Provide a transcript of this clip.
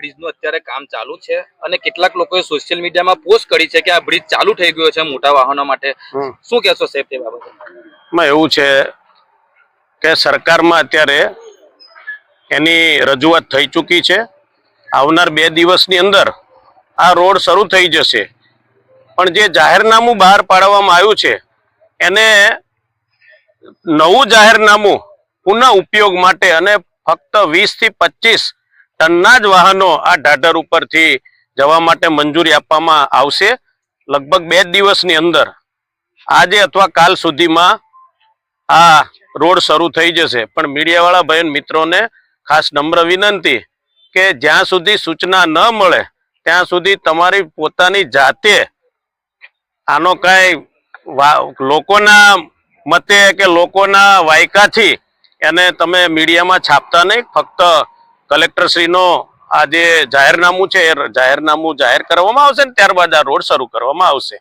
બ્રિજનું અત્યારે કામ ચાલુ છે અને કેટલાક લોકોએ સોશિયલ મીડિયામાં પોસ્ટ કરી છે કે આ બ્રિજ ચાલુ થઈ ગયો છે મોટા વાહનો માટે. શું કહેશો સાહેબ તે બાબતે? એવું છે કે સરકારમાં અત્યારે એની રજૂઆત થઈ ચૂકી છે. આવનાર બે દિવસની અંદર આ રોડ શરૂ થઈ જશે. પણ જે જાહેરનામું બહાર પાડવામાં આવ્યું છે એને નવું જાહેરનામું પુનઃ ઉપયોગ માટે અને ફક્ત વીસથી પચીસ ટનના જ વાહનો આ ઢાઢર ઉપરથી જવા માટે મંજૂરી આપવામાં આવશે. લગભગ બે દિવસની અંદર, આજે અથવા કાલ સુધીમાં આ રોડ શરૂ થઈ જશે. પણ મીડિયાવાળા ભાઈ મિત્રોને ખાસ નમ્ર વિનંતી કે જ્યાં સુધી સૂચના ન મળે, ત્યાં સુધી તમારી પોતાની જાતે આનો કાંઈ લોકોના મતે કે લોકોના વાયકાથી એને તમે મીડિયામાં છાપતા નહીં, ફક્ત કલેક્ટરશ્રીનો આ જે જાહેરનામું છે, એ જાહેરનામું જાહેર કરવામાં આવશે ને ત્યારબાદ આ રોડ શરૂ કરવામાં આવશે.